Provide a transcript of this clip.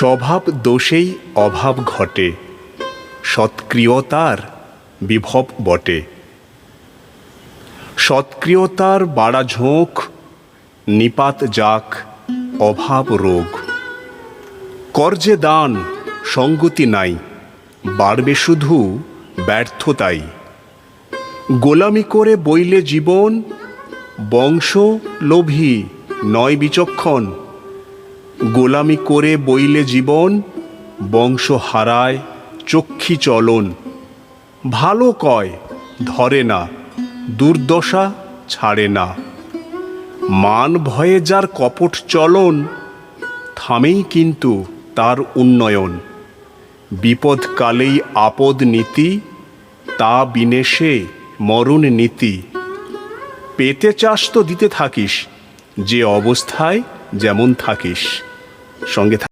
স্বভাব দোষেই অভাব ঘটে, সৎক্রিয়তার বিভব বটে। সৎক্রিয়তার বাড়া ঝোঁক, নিপাত যাক, অভাব রোগ। কর্জে দান, সঙ্গতি নাই, বাড়বে শুধু ব্যর্থতাই। গোলামি করে বইলে জীবন বংশ লোভী নয় বিচক্ষণ। গোলামি করে বইলে জীবন, বংশ হারায় চক্ষি চলন। ভালো কয়, ধরে না, দুর্দশা ছাড়ে না। মান ভয়ে যার কপট চলন, থামেই কিন্তু তার উন্নয়ন। বিপদকালেই আপদ নীতি, তা বিনেশে মরণ নীতি। পেতে চাস তো দিতে থাকিস, যে অবস্থায় যেমন থাকিস। সঙ্গে থাক